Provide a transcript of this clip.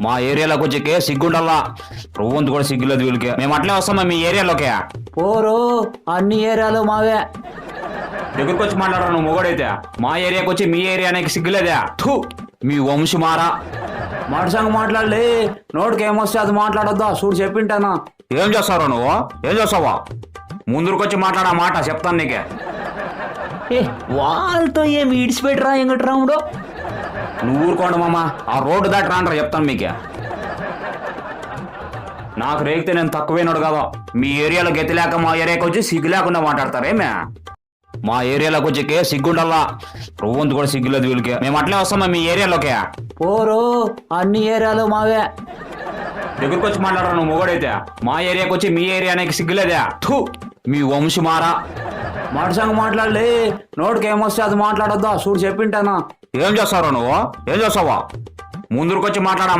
మా ఏరియాలోకి వచ్చేకే సిగ్గుండల్లా రవ్వంతు కూడా సిగ్గులేదు వీళ్ళకి? మేము అట్లే వస్తామా మీ ఏరియాలోకే. పోరు అన్ని ఏరియాలు మావే. దగ్గరికి వచ్చి మాట్లాడరా నువ్వు మొగడైతే. మా ఏరియాకి వచ్చి మీ ఏరియానికి సిగ్గులేదా. థూ మీ వంశమారా మడసంగ మాట్లాడలే. నోటికి ఏమొస్తే అది మాట్లాడొద్దా? చూడు చెప్పింటానా? ఏం చేస్తావు నువ్వు? ఏం చేస్తావా? ముందుకొచ్చి మాట్లాడా మాట చెప్తాను నీకే. ఏ వాళ్ళతో ఏమి ఇడిచిపెట్టరా వెంకట్రాముడు? నువ్వు ఊరుకోండి మామ ఆ రోడ్డు దాటి రాండ్రా చెప్తాను మీకే. నాకు రేగితే నేను తక్కువైనడు కదా. మీ ఏరియాలో గతి లేక మా ఏరియాకి వచ్చి సిగ్గు లేకుండా మాట్లాడతారేమే మా ఏరియాలోకి వచ్చేకే సిగ్గుండల్లా? రవ్వంతు కూడా సిగ్గులేదు వీళ్ళకి. మేము అట్లే వస్తామా మీ ఏరియాలోకే. పోరు అన్ని ఏరియాలు మావే. దగ్గరికి వచ్చి మాట్లాడరా నువ్వు మొగడైతే? మా ఏరియాకి వచ్చి మీ ఏరియానికి సిగ్గులేదా? థూ మీ వంశమారా మడసంగ మాట్లాడలే. నోటికి ఏమొస్తే అది మాట్లాడొద్దా? చూడు చెప్పింటానా? ఏం చేస్తావు నువ్వు? ఏం చేస్తావా? ముందుకొచ్చి మాట్లాడా